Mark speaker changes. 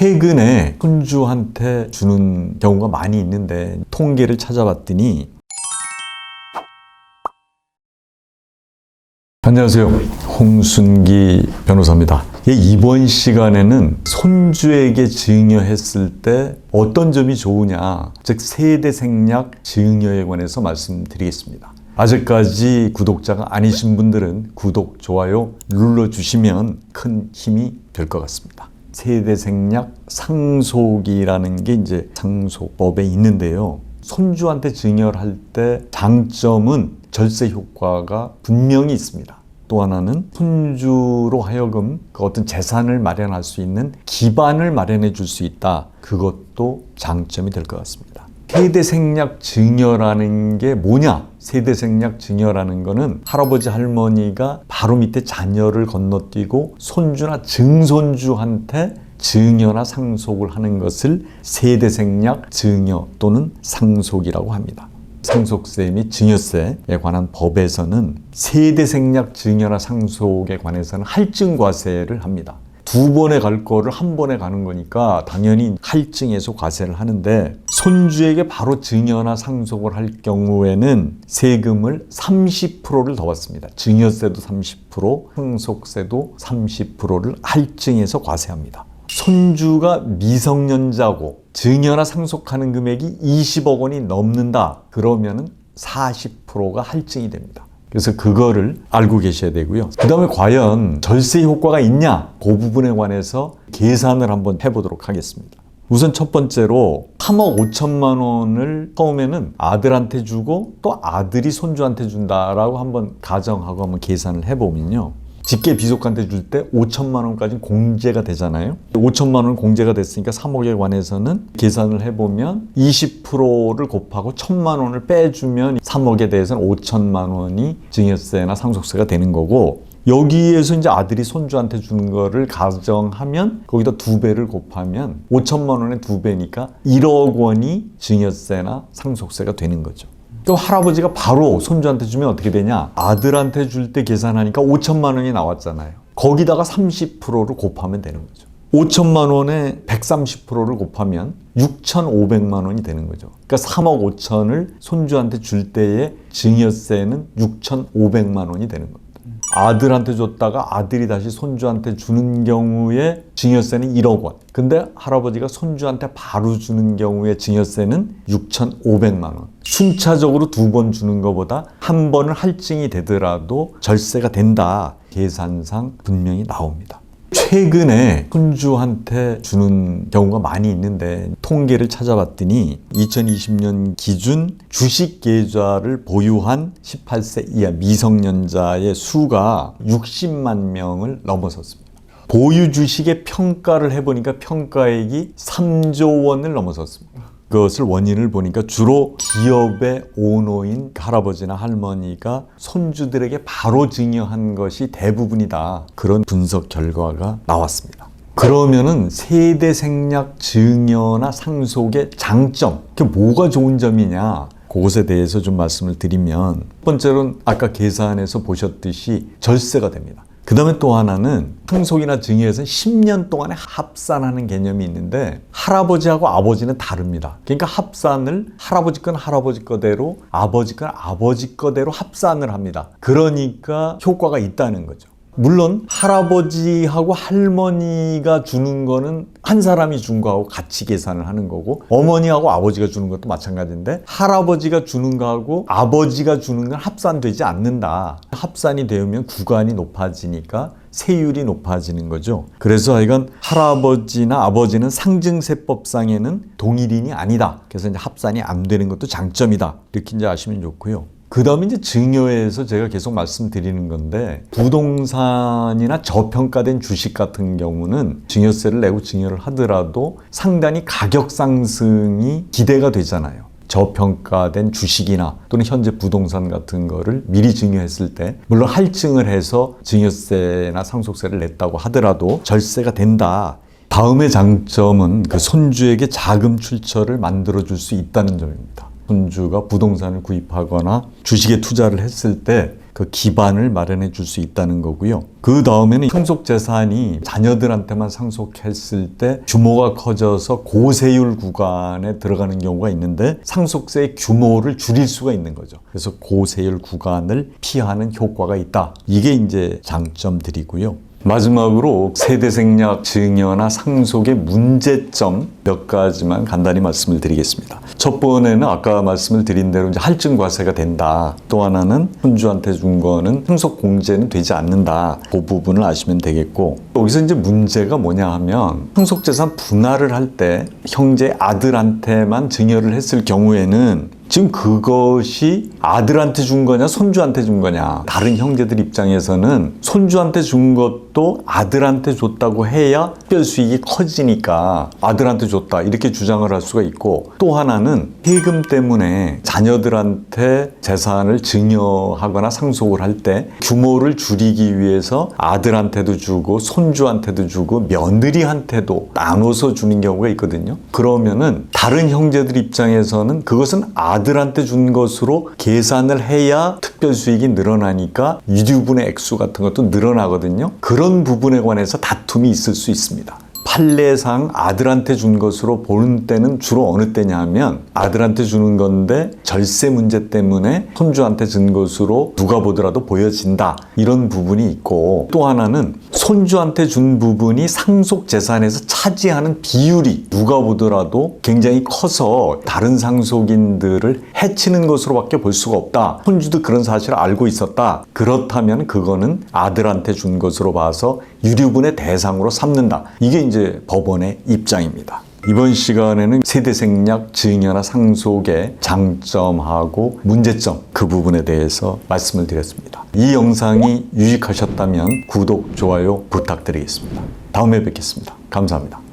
Speaker 1: 최근에 손주한테 주는 경우가 많이 있는데 통계를 찾아봤더니 안녕하세요. 홍순기 변호사입니다. 예, 이번 시간에는 손주에게 증여했을 때 어떤 점이 좋으냐, 즉 세대 생략 증여에 관해서 말씀드리겠습니다. 아직까지 구독자가 아니신 분들은 구독, 좋아요 눌러주시면 큰 힘이 될 것 같습니다. 세대 생략 상속이라는 게 이제 상속법에 있는데요. 손주한테 증여를 할때 장점은 절세 효과가 분명히 있습니다. 또 하나는 손주로 하여금 그 어떤 재산을 마련할 수 있는 기반을 마련해 줄 수 있다. 그것도 장점이 될 것 같습니다. 세대 생략 증여라는 게 뭐냐? 세대 생략 증여라는 거는 할아버지 할머니가 바로 밑에 자녀를 건너뛰고 손주나 증손주한테 증여나 상속을 하는 것을 세대 생략 증여 또는 상속이라고 합니다. 상속세 및 증여세에 관한 법에서는 세대 생략 증여나 상속에 관해서는 할증과세를 합니다. 두 번에 갈 거를 한 번에 가는 거니까 당연히 할증에서 과세를 하는데 손주에게 바로 증여나 상속을 할 경우에는 세금을 30%를 더 받습니다. 증여세도 30%, 상속세도 30%를 할증해서 과세합니다. 손주가 미성년자고 증여나 상속하는 금액이 20억 원이 넘는다. 그러면은 40%가 할증이 됩니다. 그래서 그거를 알고 계셔야 되고요. 그 다음에 과연 절세 효과가 있냐? 그 부분에 관해서 계산을 한번 해보도록 하겠습니다. 우선 첫 번째로 3억 5천만 원을 처음에는 아들한테 주고 또 아들이 손주한테 준다라고 한번 가정하고 한번 계산을 해보면요. 직계 비속한테 줄 때 5천만 원까지 공제가 되잖아요. 5천만 원 공제가 됐으니까 3억에 관해서는 계산을 해보면 20%를 곱하고 1천만 원을 빼주면 3억에 대해서는 5천만 원이 증여세나 상속세가 되는 거고 여기에서 이제 아들이 손주한테 주는 거를 가정하면 거기다 두 배를 곱하면 5천만 원의 두 배니까 1억 원이 증여세나 상속세가 되는 거죠. 또 할아버지가 바로 손주한테 주면 어떻게 되냐? 아들한테 줄 때 계산하니까 5천만 원이 나왔잖아요. 거기다가 30%를 곱하면 되는 거죠. 5천만 원에 130%를 곱하면 6,500만 원이 되는 거죠. 그러니까 3억 5천을 손주한테 줄 때의 증여세는 6,500만 원이 되는 겁니다. 아들한테 줬다가 아들이 다시 손주한테 주는 경우에 증여세는 1억 원. 근데 할아버지가 손주한테 바로 주는 경우에 증여세는 6,500만 원. 순차적으로 두 번 주는 것보다 한 번은 할증이 되더라도 절세가 된다. 계산상 분명히 나옵니다. 최근에 손주한테 주는 경우가 많이 있는데 통계를 찾아봤더니 2020년 기준 주식 계좌를 보유한 18세 이하 미성년자의 수가 60만 명을 넘어섰습니다. 보유 주식의 평가를 해보니까 평가액이 3조 원을 넘어섰습니다. 그것을 원인을 보니까 주로 기업의 오너인 할아버지나 할머니가 손주들에게 바로 증여한 것이 대부분이다. 그런 분석 결과가 나왔습니다. 그러면은 세대 생략 증여나 상속의 장점, 그게 뭐가 좋은 점이냐? 그것에 대해서 좀 말씀을 드리면 첫 번째로는 아까 계산에서 보셨듯이 절세가 됩니다. 그 다음에 또 하나는 상속이나 증여에서 10년 동안에 합산하는 개념이 있는데 할아버지하고 아버지는 다릅니다. 그러니까 합산을 할아버지 건 할아버지 거대로 아버지 건 아버지 거대로 합산을 합니다. 그러니까 효과가 있다는 거죠. 물론 할아버지하고 할머니가 주는 거는 한 사람이 준 거하고 같이 계산을 하는 거고 어머니하고 아버지가 주는 것도 마찬가지인데 할아버지가 주는 거하고 아버지가 주는 건 합산되지 않는다. 합산이 되면 구간이 높아지니까 세율이 높아지는 거죠. 그래서 하여간 할아버지나 아버지는 상증세법상에는 동일인이 아니다. 그래서 이제 합산이 안 되는 것도 장점이다. 이렇게 이제 아시면 좋고요. 그 다음에 이제 증여에서 제가 계속 말씀드리는 건데 부동산이나 저평가된 주식 같은 경우는 증여세를 내고 증여를 하더라도 상당히 가격 상승이 기대가 되잖아요. 저평가된 주식이나 또는 현재 부동산 같은 거를 미리 증여했을 때 물론 할증을 해서 증여세나 상속세를 냈다고 하더라도 절세가 된다. 다음의 장점은 그 손주에게 자금 출처를 만들어 줄 수 있다는 점입니다. 손주가 부동산을 구입하거나 주식에 투자를 했을 때그그 기반을 마련해 줄 수 있다는 거고요. 그 다음에는 상속 재산이 자녀들한테만 상속했을 때 규모가 커져서 고세율 구간에 들어가는 경우가 있는데 상속세의 규모를 줄일 수가 있는 거죠. 그래서 고세율 구간을 피하는 효과가 있다. 이게 이제 장점들이고요. 마지막으로 세대 생략 증여나 상속의 문제점 몇 가지만 간단히 말씀을 드리겠습니다. 첫 번에는 아까 말씀을 드린 대로 이제 할증 과세가 된다. 또 하나는 손주한테 준 거는 상속 공제는 되지 않는다. 그 부분을 아시면 되겠고 여기서 이제 문제가 뭐냐 하면 상속 재산 분할을 할 때 형제 아들한테만 증여를 했을 경우에는 지금 그것이 아들한테 준 거냐 손주한테 준 거냐. 다른 형제들 입장에서는 손주한테 준 것도 아들한테 줬다고 해야 특별 수익이 커지니까 아들한테 줬다. 이렇게 주장을 할 수가 있고 또 하나는 세금 때문에 자녀들한테 재산을 증여하거나 상속을 할 때 규모를 줄이기 위해서 아들한테도 주고 손주한테도 주고 며느리한테도 나눠서 주는 경우가 있거든요. 그러면은 다른 형제들 입장에서는 그것은 아들 한테 준 것으로 계산을 해야 특별 수익이 늘어나니까 유류분의 액수 같은 것도 늘어나거든요. 그런 부분에 관해서 다툼이 있을 수 있습니다. 판례상 아들한테 준 것으로 보는 때는 주로 어느 때냐 하면 아들한테 주는 건데 절세 문제 때문에 손주한테 준 것으로 누가 보더라도 보여진다 이런 부분이 있고 또 하나는 손주한테 준 부분이 상속 재산에서 차지하는 비율이 누가 보더라도 굉장히 커서 다른 상속인들을 해치는 것으로밖에 볼 수가 없다. 손주도 그런 사실을 알고 있었다. 그렇다면 그거는 아들한테 준 것으로 봐서 유류분의 대상으로 삼는다. 이게 이제 법원의 입장입니다. 이번 시간에는 세대 생략, 증여나 상속의 장점하고 문제점 그 부분에 대해서 말씀을 드렸습니다. 이 영상이 유익하셨다면 구독, 좋아요 부탁드리겠습니다. 다음에 뵙겠습니다. 감사합니다.